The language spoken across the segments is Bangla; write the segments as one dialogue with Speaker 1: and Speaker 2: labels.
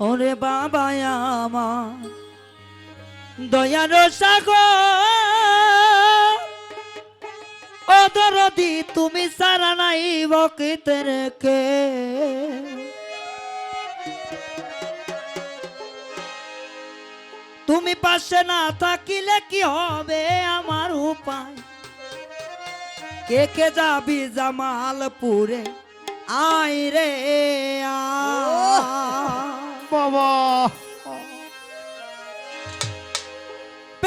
Speaker 1: ওরে বাবা আমার, দয়ার সাগর, ও দরদি, তুমি সারা নাই বকিতের কে? তুমি পাশে না থাকিলে কি হবে আমার উপায়? কে কে যাবি জামালপুরে? আই রে।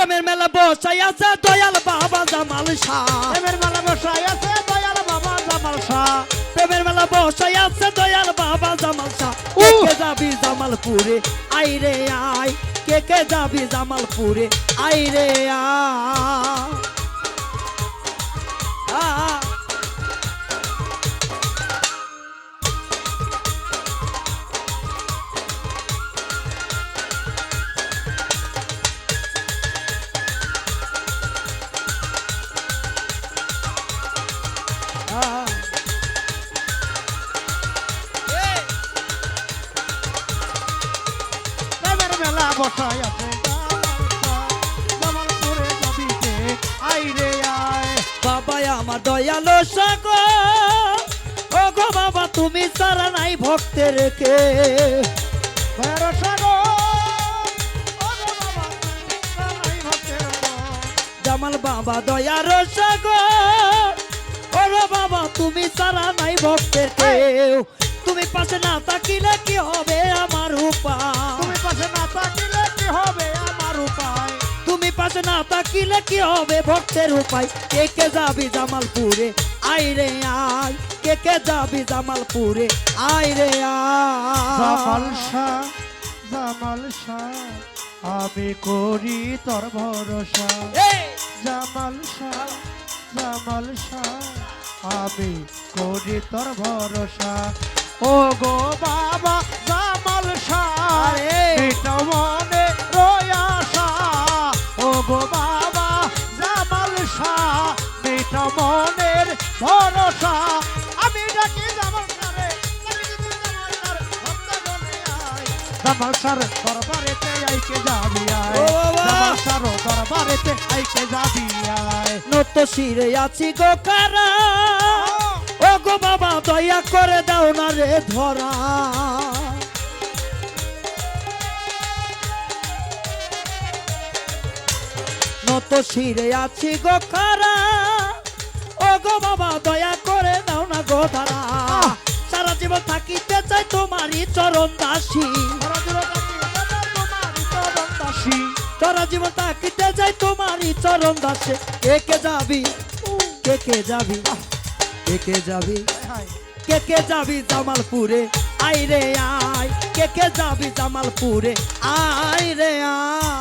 Speaker 1: প্রেমের মেলা বসাই আছে দয়াল বাবা জামাল শাহ।
Speaker 2: এবার মেলা বসাই আছে দয়াল বাবা জামাল শাহ।
Speaker 1: প্রেমের মেলা বসাই আছে দয়াল বাবা জামাল শাহ। কে কে যাবি জামালপুরে? আই রে আই। কে কে যাবি জামালপুরে? আই রে আ।
Speaker 2: আছে
Speaker 1: আমার দয়ালো ও গো বাবা তুমি সারা নাই ভক্তের কে। জামাল বাবা দয়ার সাগর। ও বাবা তুমি সারা নাই ভক্তের কেউ। তুমি পাশে না তাকিলে কি হবে আমার উপায়?
Speaker 2: পাশে না
Speaker 1: তাকিলে কি হবে ভক্তের উপায়? কে কে যাবি জামালপুরে? আই রে আয় কে কে যাবি জামালপুরে? আই রে আয়
Speaker 2: জামাল শাহ আমি করি তোর ভরসা। জামাল শাহ জামাল শাহ আমি করি তোর ভরসা। ও গো বাবা জামাল শাহ! মনে রয়াসা ভরসা। আমি ডাকি জামাল শাহে দরবারেতে আইকে যাবি আয়
Speaker 1: ও বাবা!
Speaker 2: জামাল শাহ দরবারেতে আইকে যাবি আয়
Speaker 1: নত শিরে আছি গো কারা ও গো বাবা দয়া করে দাও না রে ধরা। নত শিরে আছি গো কারা গো বাবা দয়া করে দাও না গো ধরা সারা জীবন থাকিতে চাই তোমারই চরণ দাসী। সারা জীবন থাকিতে চাই তোমারই চরণ দাসে। কে কে যাবি? কে কে যাবি? কে কে যাবি? কে কে যাবি জামালপুরে? আই রে আয়। কে কে যাবি জামালপুরে? আই রে আয়।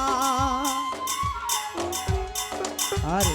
Speaker 1: আরে।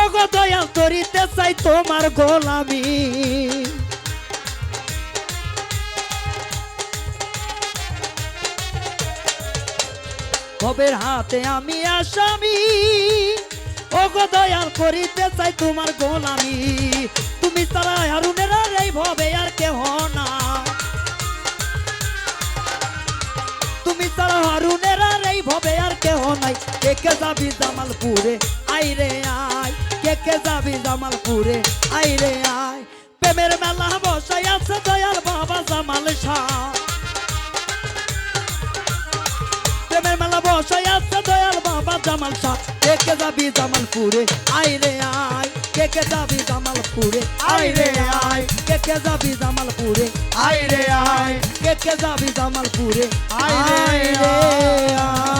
Speaker 1: ওগো দয়া করিতে চাই তোমার গোলামি। ভবের হাতে আমি আসামি, ওগো দয়াল করিতে চাই তোমার গোলামি। তুমি তারা হারুনের আর এই ভবে আর কেহ না। তুমি তারা এই ভবে আর কেহ নাই। কে কে যাবি জামালপুরে? আই রে আয়। কে কে যাবি জামালপুরে? আই রে আয়। প্রেমের মেলা বসাই আছে দয়াল বাবা জামাল শাহ। প্রেমের মেলা বসাই আছে দয়াল বাবা জামাল শাহ। কে কে যাবি জামালপুরে? আই রে আয়। কে কে যাবি জামালপুরে? আই রে আয়। কে কে যাবি জামালপুরে? আই রে আয়। কে যাবি জামালপুরে। আয় রে। আয়।